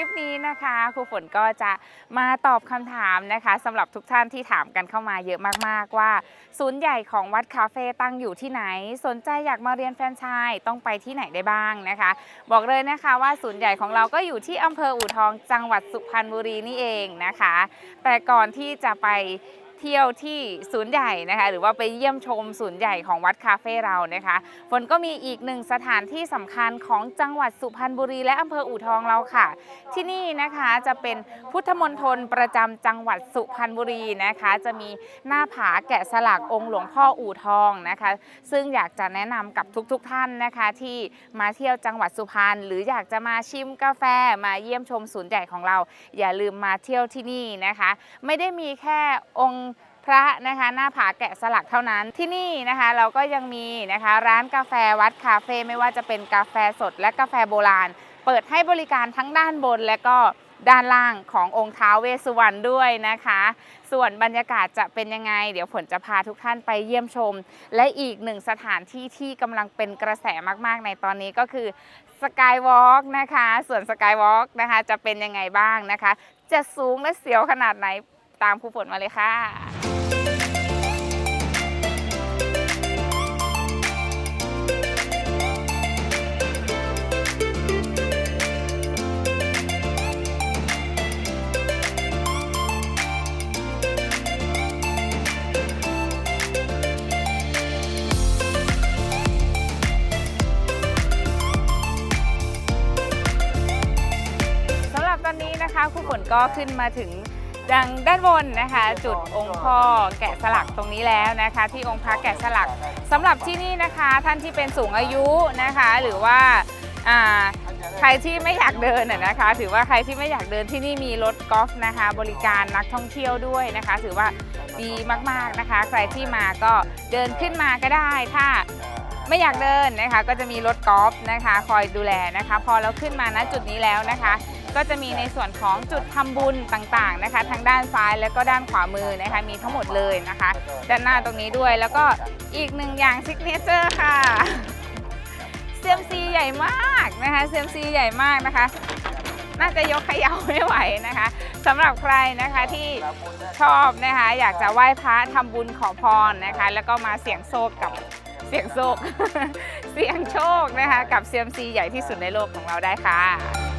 คลิปนี้นะคะครูฝนก็จะมาตอบคำถามนะคะสำหรับทุกท่านที่ถามกันเข้ามาเยอะมากๆว่า ศูนย์ใหญ่ของวัดคาเฟ่ตั้งอยู่ที่ไหน สนใจอยากมาเรียนแฟรนไชส์ต้องไปที่ไหนได้บ้างนะคะ บอกเลยนะคะว่าศูนย์ใหญ่ของเราก็อยู่ที่อำเภออู่ทองจังหวัดสุพรรณบุรีนี่เองนะคะ แต่ก่อนที่จะไป เที่ยวที่ศูนย์ใหญ่นะคะ หรือว่าไปเยี่ยมชมศูนย์ใหญ่ของวัดคาเฟ่เรานะคะฝนก็มีอีกหนึ่งสถานที่สำคัญของจังหวัดสุพรรณบุรี และอำเภออู่ทองเราค่ะ ที่นี่นะคะจะเป็นพุทธมณฑลประจำจังหวัดสุพรรณบุรีนะคะ จะมีหน้าผาแกะสลักองค์หลวงพ่ออู่ทองนะคะ ซึ่งอยากจะแนะนำกับทุกๆทท่านนะคะ ที่มาเที่ยวจังหวัดสุพรรณหรืออยากจะมาชิมกาแฟมาเยี่ยมชมศูนย์ใหญ่ของเรา อย่าลืมมาเที่ยวที่นี่นะคะ ไม่ได้มีแค่องค์ พระนะคะหน้าผาแกะสลักเท่านั้นที่นี่นะคะ เราก็ยังมีนะคะร้านกาแฟวัดคาเฟ่ไม่ว่าจะเป็นกาแฟสดและกาแฟโบราณ เปิดให้บริการทั้งด้านบนและก็ด้านล่างขององค์ท้าวเวสสุวรรณด้วยนะคะ ส่วนบรรยากาศจะเป็นยังไง เดี๋ยวผลจะพาทุกท่านไปเยี่ยมชม และอีกหนึ่งสถานที่ที่กำลังเป็นกระแสมากๆ ในตอนนี้ก็คือสกายวอล์กนะคะ ส่วนสกายวอล์กนะคะจะเป็นยังไงบ้างนะคะ จะสูงและเสียวขนาดไหนตามครูฝนมาเลยค่ะ ก็ขึ้นมาถึงดังด้านบนนะคะ จุดองค์พ่อแกะสลักตรงนี้แล้วนะคะ ที่องค์พระแกะสลักสำหรับที่นี่นะคะ ท่านที่เป็นสูงอายุนะคะ หรือว่าใครที่ไม่อยากเดินนะนะคะ ถือว่าใครที่ไม่อยากเดินที่นี่มีรถกอล์ฟนะคะ บริการนักท่องเที่ยวด้วยนะคะ ถือว่าดีมากๆนะคะ ใครที่มาก็เดินขึ้นมาก็ได้ถ้า ไม่อยากเดินนะคะ ก็จะมีรถกอล์ฟนะคะ คอยดูแลนะคะ พอเราขึ้นมาณจุดนี้แล้วนะคะ ก็จะมีในส่วนของจุดทำบุญต่างๆนะคะทางด้านซ้ายแล้วก็ด้านขวามือนะคะ มีทั้งหมดเลยนะคะ ด้านหน้าตรงนี้ด้วยแล้วก็อีกหนึ่งอย่างซิกเนเจอร์ค่ะเซียมซีใหญ่มากนะคะเซียมซีใหญ่มากนะคะ น่าจะยกขยาไม่ไหวนะคะสำหรับใครนะคะที่ชอบนะคะ อยากจะไหว้พระทำบุญขอพรนะคะ แล้วก็มาเสี่ยงโชคกับ เสี่ยงโชค เสี่ยงโชคนะคะ กับเซียมซีใหญ่ที่สุดในโลกของเราได้ค่ะ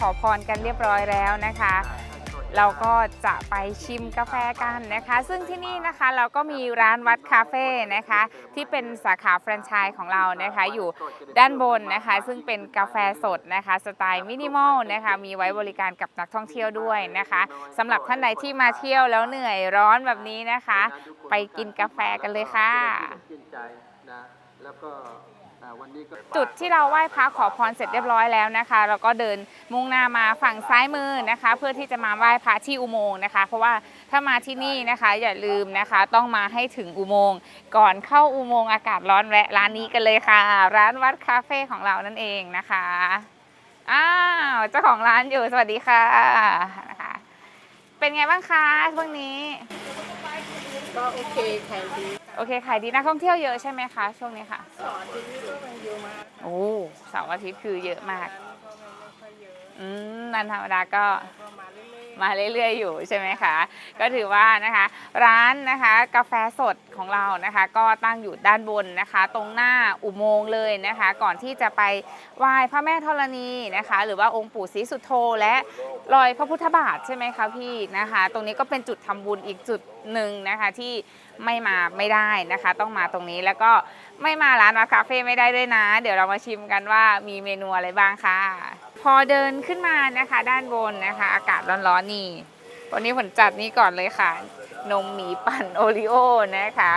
ขอพรกันเรียบร้อยแล้วนะคะ เราก็จะไปชิมกาแฟกันนะคะ ซึ่งที่นี่นะคะเราก็มีร้านวัดคาเฟ่นะคะ ที่เป็นสาขาแฟรนไชส์ของเรานะคะ อยู่ด้านบนนะคะ ซึ่งเป็นกาแฟสดนะคะ สไตล์มินิมอลนะคะ มีไว้บริการกับนักท่องเที่ยวด้วยนะคะสำหรับท่านใดที่มาเที่ยวแล้วเหนื่อยร้อนแบบนี้นะคะ ไปกินกาแฟกันเลยค่ะชื่นใจนะแล้วก็ เอ่ออ่าวันนี้ก็จุดที่เราไหว้พระขอพรเสร็จเรียบร้อยแล้วนะคะ เราก็เดินมุ่งหน้ามาฝั่งซ้ายมือนะคะ เพื่อที่จะมาไหว้พระที่อุโมงค์นะคะ เพราะว่าถ้ามาที่นี่นะคะอย่าลืมนะคะ ต้องมาให้ถึงอุโมงค์ก่อนเข้าอุโมงค์อากาศร้อนแวะร้านนี้กันเลยค่ะ ร้านวัดคาเฟ่ของเรานั่นเองนะคะอ้าวเจ้าของร้านอยู่สวัสดีค่ะนะคะ เป็นไงบ้างคะช่วงนี้ก็โอเคขายดี โอเคขายดีนักท่องเที่ยวเยอะใช่ไหมคะช่วงนี้ค่ะสอนที่นี่ก็มันเยอะมากโอ้เสาร์อาทิตย์คือเยอะมากร้านก็ไม่ค่อยเยอะอืมนันธรรมดาก็ ก็มาเรื่อย มาเรื่อยๆอยู่ใช่ไหมคะก็ถือว่านะคะร้านนะคะกาแฟสดของเรานะคะ ก็ตั้งอยู่ด้านบนนะคะ ตรงหน้าอุโมงค์เลยนะคะ ก่อนที่จะไปไหว้พระแม่ธรณีนะคะ หรือว่าองค์ปู่ศรีสุโธและรอยพระพุทธบาทใช่ไหมคะพี่นะคะ ตรงนี้ก็เป็นจุดทำบุญอีกจุดหนึ่งนะคะที่ไม่มาไม่ได้นะคะ ต้องมาตรงนี้แล้วก็ไม่มาร้านวัดคาเฟ่ไม่ได้ด้วยนะ เดี๋ยวเรามาชิมกันว่ามีเมนูอะไรบ้างค่ะ อเดินขึ้นมานะคะ ด้านบนนะคะ อากาศร้อนๆนี่วันนี้ผลจัดนี้ก่อนเลยค่ะ นมหมีปั่นโอริโอนะคะ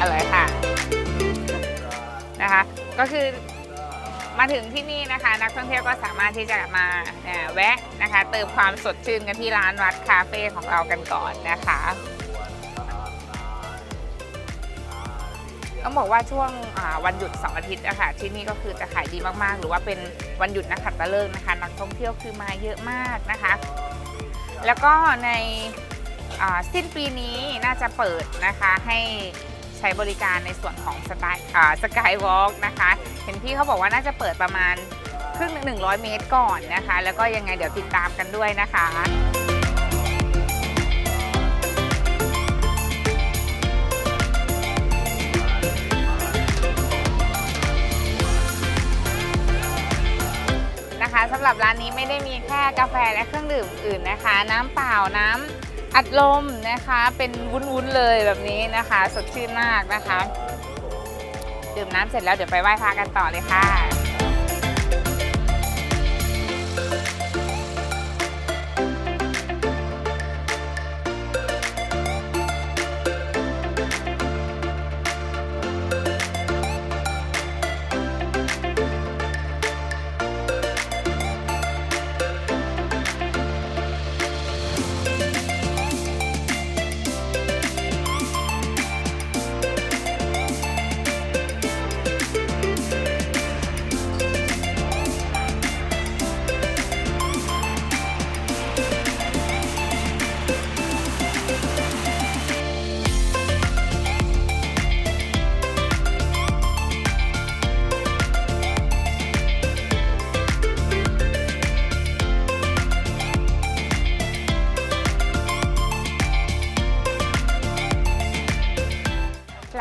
อร่อยค่ะนะคะ ก็คือมาถึงที่นี่นะคะ นักท่องเที่ยวก็สามารถที่จะมาแวะนะคะ เติมความสดชื่นกันที่ร้านวัดคาเฟ่ของเรากันก่อนนะคะ ต้องบอกว่าช่วงวันหยุดเสาร์อาทิตย์อะคะที่นี่ก็คือจะขายดีมากๆ หรือว่าเป็นวันหยุดนักขัตฤกษ์นะคะนักท่องเที่ยวคือมาเยอะมากนะคะ แล้วก็ในสิ้นปีนี้น่าจะเปิดนะคะให้ใช้บริการในส่วนของสไตล์สกายวอล์กนะคะ เห็นพี่เขาบอกว่าน่าจะเปิดประมาณครึ่งหนึ่งร้อยเมตรก่อนนะคะ แล้วก็ยังไงเดี๋ยวติดตามกันด้วยนะคะ ไม่ได้มีแค่กาแฟและเครื่องดื่มอื่นนะคะ น้ำเปล่าน้ำอัดลมนะคะ เป็นวุ้นๆเลยแบบนี้นะคะ สดชื่นมากนะคะ ดื่มน้ำเสร็จแล้วเดี๋ยวไปไหว้พระกันต่อเลยค่ะ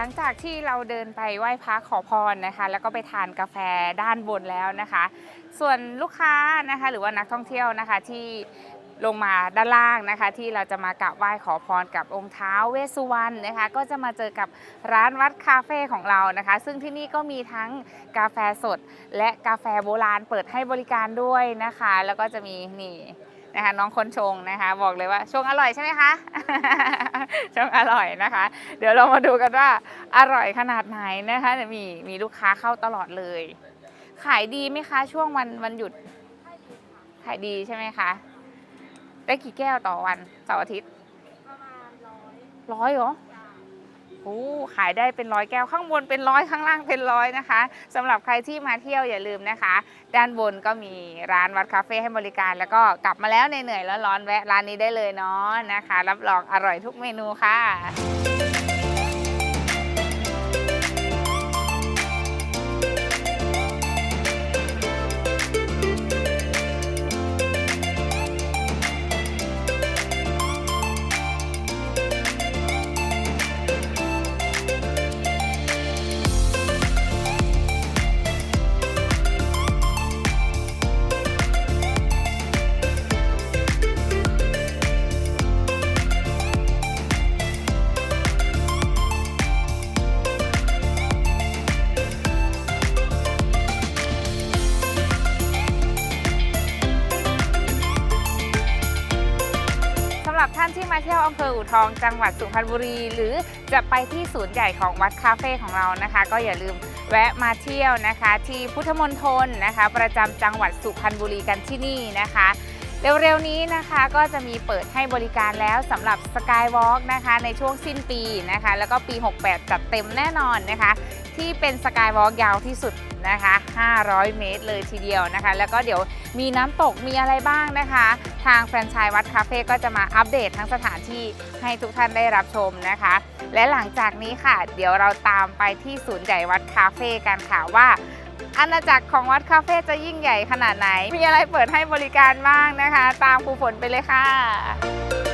ลังจากที่เราเดินไปไหว้พระขอพรนะคะ แล้วก็ไปทานกาแฟด้านบนแล้วนะคะ ส่วนลูกค้านะคะ หรือว่านักท่องเที่ยวนะคะที่ลงมาด้านล่างนะคะ ที่เราจะมากราบไหว้ขอพรกับองค์เท้าเวสสุวรรณนะคะ ก็จะมาเจอกับร้านวัดคาเฟ่ของเรานะคะ ซึ่งที่นี่ก็มีทั้งกาแฟสด และกาแฟโบราณเปิดให้บริการด้วยนะคะ แล้วก็จะมีนี่ นะคะน้องคนชงนะคะ บอกเลยว่าชงอร่อยใช่ไหมคะ ชงอร่อยนะคะ เดี๋ยวเรามาดูกันว่าอร่อยขนาดไหนนะคะมีมีลูกค้าเข้าตลอดเลย ขายดีไหมคะ ช่วงวันวันหยุด ขายดีใช่ไหมคะ ได้กี่แก้วต่อวันเสาร์อาทิตย์ประมาณร้อยร้อยเหรอ โอ้ขายได้เป็นร้อยแก้วข้างบนเป็นร้อยข้างล่างเป็นร้อยนะคะสำหรับใครที่มาเที่ยวอย่าลืมนะคะ ด้านบนก็มีร้านวัดคาเฟ่ให้บริการ แล้วก็กลับมาแล้วเหนื่อยๆแล้วร้อนๆแวะร้านนี้ได้เลยเนาะนะคะ รับรองอร่อยทุกเมนูค่ะ ทอำเภออู่ทองจังหวัดสุพรรณบุรี หรือจะไปที่ศูนย์ใหญ่ของวัดคาเฟ่ของเรานะคะ ก็อย่าลืมแวะมาเที่ยวนะคะ ที่พุทธมณฑลนะคะ ประจำจังหวัดสุพรรณบุรีกันที่นี่นะคะ เร็วๆนี้นะคะก็จะมีเปิดให้บริการแล้วสำหรับสกายวอล์กนะคะในช่วงสิ้นปีนะคะ แล้วก็ปี 68 จัดเต็มแน่นอนนะคะ ที่เป็นสกายวอล์กยาวที่สุดนะคะ 500 เมตรเลยทีเดียวนะคะ แล้วก็เดี๋ยวมีน้ำตกมีอะไรบ้างนะคะ ทางแฟรนไชส์วัดคาเฟ่ก็จะมาอัปเดตทั้งสถานที่ให้ทุกท่านได้รับชมนะคะ และหลังจากนี้ค่ะ เดี๋ยวเราตามไปที่ศูนย์ใหญ่วัดคาเฟ่กันค่ะว่า อาณาจักรของวัดคาเฟ่จะยิ่งใหญ่ขนาดไหน มีอะไรเปิดให้บริการบ้างนะคะ ตามครูฝนไปเลยค่ะค่ะ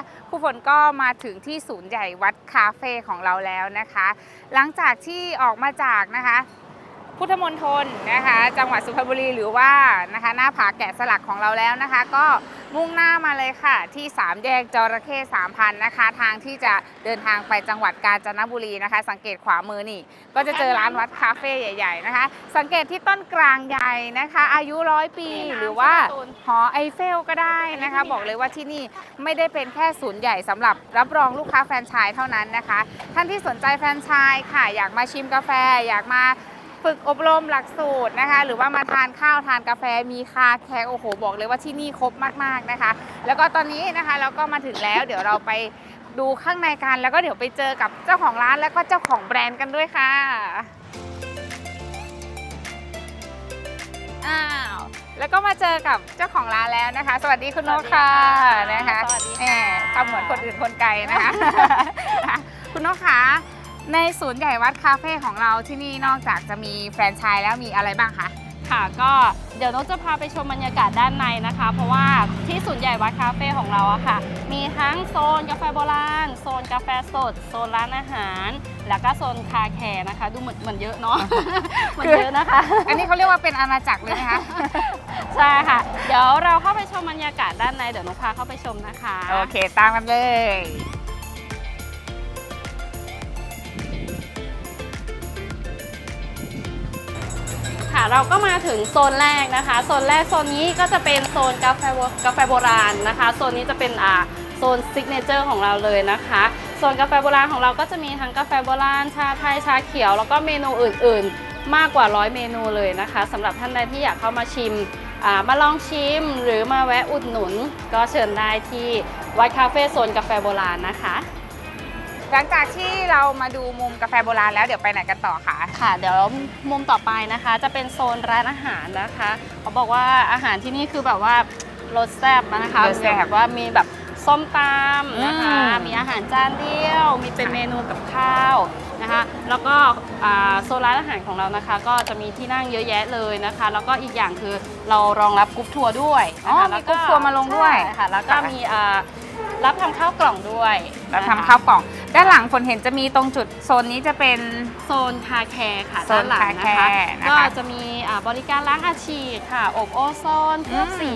คะครูฝนก็มาถึงที่ศูนย์ใหญ่วัดคาเฟ่ของเราแล้วนะคะ หลังจากที่ออกมาจากนะคะ พุทธมณฑลนะคะ จังหวัดสุพรรณบุรีหรือว่านะคะหน้าผาแกะสลักของเราแล้วนะคะ ก็มุ่งหน้ามาเลยค่ะ ที่ 3 แยกจระเข้3,000นะคะ ทางที่จะเดินทางไปจังหวัดกาญจนบุรีนะคะ สังเกตขวามือนี่ ก็จะเจอร้านวัดคาเฟ่ใหญ่ ๆนะคะ สังเกตที่ต้นกลางใหญ่นะคะ อายุร้อยปีหรือว่าหอไอเฟลก็ได้นะคะ บอกเลยว่าที่นี่ไม่ได้เป็นแค่ศูนย์ใหญ่สำหรับรับรองลูกค้าแฟรนไชส์เท่านั้นนะคะ ท่านที่สนใจแฟรนไชส์ค่ะ อยากมาชิมกาแฟอยากมา ฝึกอบรมหลักสูตรนะคะ หรือว่ามาทานข้าวทานกาแฟมีคาแคร์โอ้โหบอกเลยว่าที่นี่ครบมากๆนะคะ แล้วก็ตอนนี้นะคะเราก็มาถึงแล้วเดี๋ยวเราไปดูข้างในกันแล้วก็เดี๋ยวไปเจอกับเจ้าของร้านแล้วก็เจ้าของแบรนด์กันด้วยค่ะอ้าวแล้วก็มาเจอกับเจ้าของร้านแล้วนะคะ สวัสดีคุณนกค่ะสวัสดีนะคะค่ะสวัสดีแหค่ะมทำเหมือนคนอื่นคนไกลนะคะ คุณนกคะ ในศูนย์ใหญ่วัดคาเฟ่ของเราที่นี่นอกจากจะมีแฟรนไชส์แล้วมีอะไรบ้างคะ ค่ะก็เดี๋ยวนกจะพาไปชมบรรยากาศด้านในนะคะ เพราะว่าที่ศูนย์ใหญ่วัดคาเฟ่ของเราอะค่ะ มีทั้งโซนกาแฟโบราณ โซนกาแฟสด โซนร้านอาหาร แล้วก็โซนคาแคร์นะคะ ดูเหมือนเหมือนเยอะเนาะ เหมือนเยอะนะคะ อันนี้เขาเรียกว่าเป็นอาณาจักรเลยนะคะ ใช่ค่ะ เดี๋ยวเราเข้าไปชมบรรยากาศด้านใน เดี๋ยวนกพาเข้าไปชมนะคะ โอเค ตามกันเลย ค่ะ เราก็มาถึงโซนแรกนะคะโซนแรกโซนนี้ก็จะเป็นโซนกาแฟกาแฟโบราณนะคะโซนนี้จะเป็นอ่าโซนซิกเนเจอร์ของเราเลยนะคะโซนกาแฟโบราณของเราก็จะมีทั้งกาแฟโบราณชาไทยชาเขียว แล้วก็เมนูอื่น ๆ มากกว่าร้อยเมนูเลยนะคะสำหรับท่านใดที่อยากเข้ามาชิมมาลองชิมหรือมาแวะอุดหนุน ก็เชิญได้ที่วัดคาเฟ่โซนกาแฟโบราณนะคะ หลังจากที่เรามาดูมุมกาแฟโบราณแล้วเดี๋ยวไปไหนกันต่อคะค่ะ เดี๋ยวมุมต่อไปนะคะ จะเป็นโซนร้านอาหารนะคะเขาบอกว่าอาหารที่นี่คือแบบว่ารสแซ่บนะคะรสแซ่บแบบว่ามีแบบส้มตำนะคะอืมมีอาหารจานเดียว มีเป็นเมนูกับข้าวนะคะ แล้วก็อ่าโซนร้านอาหารของเรานะคะ ก็จะมีที่นั่งเยอะแยะเลยนะคะ แล้วก็อีกอย่างคือเรารองรับกรุ๊ปทัวร์ด้วยอ๋อนะคะมีแล้วกรุ๊ปทัวร์มาลงด้วยใช่ค่ะ แล้วก็ค่ะมีอ่า รับทำข้าวกล่องด้วยแล้วนะคะทำข้าวกล่อง ด้านหลังฝนเห็นจะมีตรงจุดโซนนี้จะเป็น โซนคาแคร์ค่ะโซนด้านหลังนะคาคะแคร์นะคะ ก็จะมีอ่าบริการล้างอาชีพค่ะ อบโอโซนเคลือบอืมสี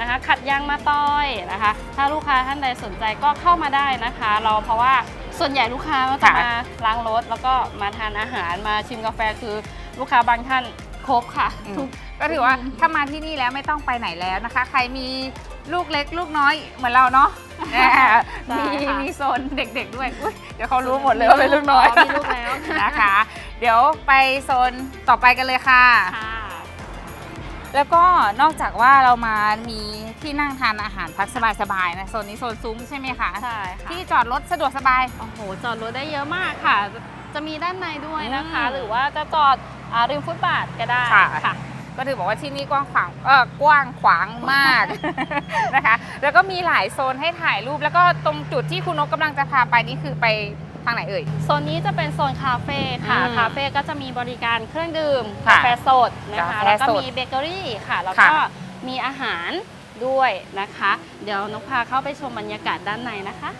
นะคะ ขัดยางมาต้อยนะคะ ถ้าลูกค้าท่านใดสนใจก็เข้ามาได้นะคะ เราเพราะว่าส่วนใหญ่ลูกค้าก็จะมาล้างรถแล้วก็มาทานอาหารมาชิมกาแฟคือลูกค้าบางท่าน ครบค่ะทุก ก็ถือว่าถ้ามาที่นี่แล้วไม่ต้องไปไหนแล้วนะคะ ใครมีลูกเล็กลูกน้อยเหมือนเราเนาะแหมมีใช่ค่ะ มีโซนเด็กๆด้วยอุ๊ยเดี๋ยวเขารู้หมดเลยว่าเป็นลูกน้อยมีลูกแล้วนะคะ เดี๋ยวไปโซนต่อไปกันเลยค่ะ ค่ะแล้วก็นอกจากว่าเรามามีที่นั่งทานอาหารพักสบายๆนะโซนนี้โซนซุ้มใช่ไหมคะ ใช่ค่ะที่จอดรถสะดวกสบาย โอ้โหจอดรถได้เยอะมากค่ะ จะมีด้านในด้วยนะคะ อืม หรือว่าจะจอดอ่าริมฟุตบาทก็ได้ค่ะ ค่ะ ก็ถือบอกว่าที่นี่กว้างขวางเออกว้างขวางมาก นะคะ แล้วก็มีหลายโซนให้ถ่ายรูป แล้วก็ตรงจุดที่คุณนกกำลังจะพาไปนี่คือไปทางไหนเอ่ย โซนนี้จะเป็นโซนคาเฟ่ค่ะ อืมคาเฟ่ก็จะมีบริการเครื่องดื่มค่ะกาแฟสดนะคะ กาแฟแล้วก็สดมีเบเกอรี่ค่ะ แล้วค่ะก็มีอาหารด้วยนะคะ เดี๋ยวนกพาเข้าไปชมบรรยากาศด้านในนะคะ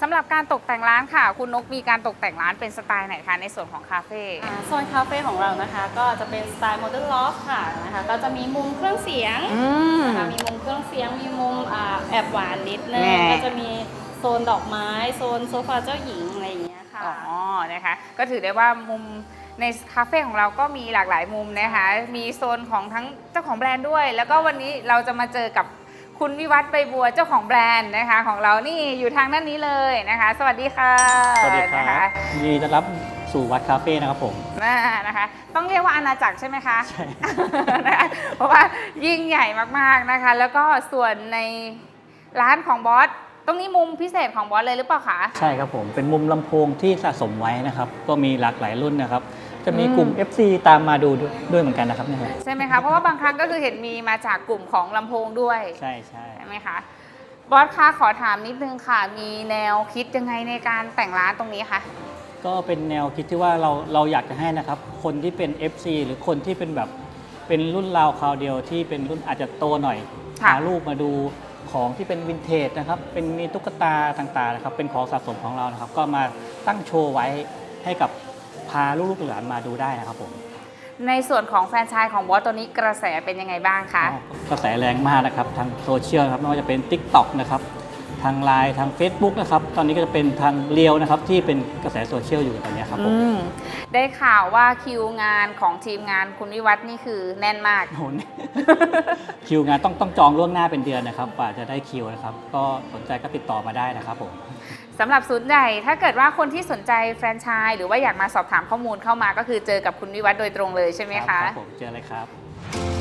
สำหรับการตกแต่งร้านค่ะ คุณนกมีการตกแต่งร้านเป็นสไตล์ไหนคะในส่วนของคาเฟ่ อ่าโซนคาเฟ่ของเรานะคะ ก็จะเป็นสไตล์โมเดิร์นลอฟค่ะนะคะ ก็จะมีมุมเครื่องเสียงอืมนะคะมีมุมเครื่องเสียง มีมุมอ่าแอบหวานนิดนึงแน่ก็จะมีโซนดอกไม้ โซนโซฟาเจ้าหญิงอะไรอย่างเงี้ยค่ะ อ๋อ นะคะ ก็ถือได้ว่ามุมในคาเฟ่ของเราก็มีหลากหลายมุมนะคะ มีโซนของทั้งเจ้าของแบรนด์ด้วย แล้วก็วันนี้เราจะมาเจอกับ คุณวิวัฒน์ใบบัวเจ้าของแบรนด์นะคะของเรานี่อยู่ทางด้านนี้เลยนะคะ สวัสดีค่ะสวัสดีคนะรัคะบยินดีต้อนรับสู่วัดคาเฟ่นะครับผมน่านะคะ ต้องเรียกว่าอาณาจักรใช่ไหมคะใช่ นะคะเพราะว่ายิ่งใหญ่มากๆนะคะ แล้วก็ส่วนในร้านของบอสตรงนี้มุมพิเศษของบอสเลยหรือเปล่าคะ ใช่ครับผม เป็นมุมลำโพงที่สะสมไว้นะครับ ก็มีหลากหลายรุ่นนะครับ จะมีอืมกลุ่ม FC ตามมาดูด้วยด้วยเหมือนกันนะครับเนี่ยครับใช่ไหมคะ เพราะว่าบางครั้งก็คือเห็นมีมาจากกลุ่มของลำโพงด้วยใช่ใช่ใช่ไหมคะบอสคะขอถามนิดนึงค่ะ มีแนวคิดยังไงในการแต่งร้านตรงนี้คะก็เป็นแนวคิดที่ว่าเราเราอยากจะให้นะครับ คนที่เป็น FC หรือคนที่เป็นแบบเป็นรุ่นราวคราวเดียวที่เป็นรุ่นอาจจะโตหน่อยค่ะหาลูกมาดูของที่เป็นวินเทจนะครับ เป็นมีตุ๊กตาต่างๆนะครับ เป็นของสะสมของเรานะครับ ก็มาตั้งโชว์ไว้ให้กับ พาลูกๆหลานมาดูได้นะครับผมในส่วนของแฟรนไชายของบอสตัวนี้กระแสเป็นยังไงบ้างคะ กระแสแรงมากนะครับทางโซเชียลนะครับไม่ว่าจะเป็น TikTok นะครับทางไลน์ทาง Facebook นะครับตอนนี้ก็จะเป็นทางเรียวนะครับที่เป็นกระแสโซเชียลอยู่ตอนนี้ครับผม อืม ได้ข่าวว่าคิวงานของทีมงานคุณวิวัฒน์นี่คือแน่นมาก โอ้โหเนี่ย คิวงานต้องต้องจองล่วงหน้าเป็นเดือนนะครับกว่าจะได้คิวนะครับ ก็สนใจก็ติดต่อมาได้นะครับผม สำหรับศูนย์ใหญ่ถ้าเกิดว่าคนที่สนใจแฟรนไชส์หรือว่าอยากมาสอบถามข้อมูลเข้ามาก็คือเจอกับคุณวิวัฒน์โดยตรงเลยใช่ไหมคะ ครับผมเจอเลยครับ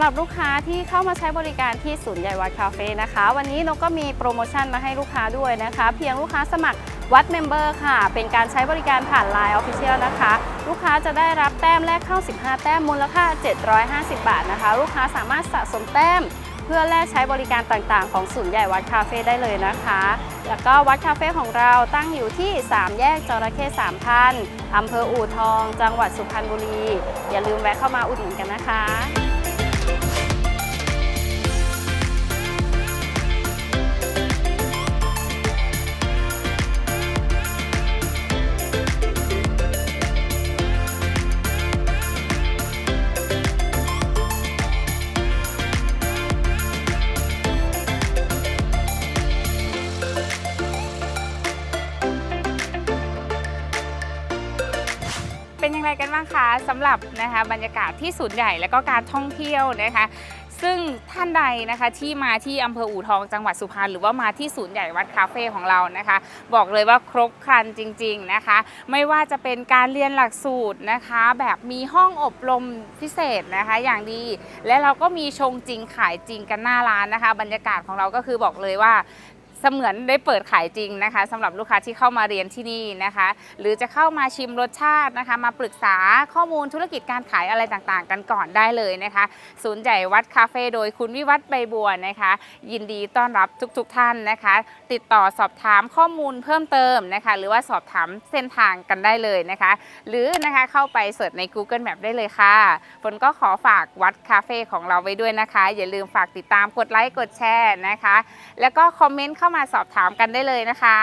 หรับลูกค้าที่เข้ามาใช้บริการที่ศูนย์ใหญ่วัดคาเฟ่นะคะ วันนี้นกก็มีโปรโมชั่นมาให้ลูกค้าด้วยนะคะ เพียงลูกค้าสมัครวัดเมมเบอร์ค่ะ เป็นการใช้บริการผ่าน Line Official นะคะ ลูกค้าจะได้รับแต้มแรกเข้า 15 แต้มมูลค่า 750 บาทนะคะ ลูกค้าสามารถสะสมแต้ม เพื่อแลกใช้บริการต่างๆ ของศูนย์ใหญ่วัดคาเฟ่ได้เลยนะคะ แล้วก็วัดคาเฟ่ของเราตั้งอยู่ที่ 3 แยกจระเข้3,000อำเภออู่ทอง จังหวัดสุพรรณบุรี อย่าลืมแวะเข้ามาอุดหนุนกันนะคะ เป็นอย่างไรกันบ้างคะสำหรับนะคะบรรยากาศที่ศูนย์ใหญ่และก็การท่องเที่ยวนะคะ ซึ่งท่านใดนะคะที่มาที่อำเภออู่ทองจังหวัดสุพรรณหรือว่ามาที่ศูนย์ใหญ่วัดคาเฟ่ของเรานะคะ บอกเลยว่าครบครันจริง ๆนะคะ ไม่ว่าจะเป็นการเรียนหลักสูตรนะคะ แบบมีห้องอบรมพิเศษนะคะอย่างดี และเราก็มีชงจริงขายจริงกันหน้าร้านนะคะ บรรยากาศของเราก็คือบอกเลยว่า เสมือนได้เปิดขายจริงนะคะสำหรับลูกค้าที่เข้ามาเรียนที่นี่นะคะ หรือจะเข้ามาชิมรสชาตินะคะ มาปรึกษาข้อมูลธุรกิจการขายอะไรต่างๆ กันก่อนได้เลยนะคะ ศูนย์ใหญ่วัดคาเฟ่โดยคุณวิวัฒน์ใบบัวนะคะ ยินดีต้อนรับทุกๆท่านนะคะ ติดต่อสอบถามข้อมูลเพิ่มเติมนะคะ หรือว่าสอบถามเส้นทางกันได้เลยนะคะ หรือนะคะเข้าไปเสิร์ชใน Google Map ได้เลยค่ะฝนก็ขอฝากวัดคาเฟ่ของเราไว้ด้วยนะคะ อย่าลืมฝากติดตามกดไลค์กดแชร์นะคะ แล้วก็คอมเมนต์เข้ามาสอบถามกันได้เลยนะคะ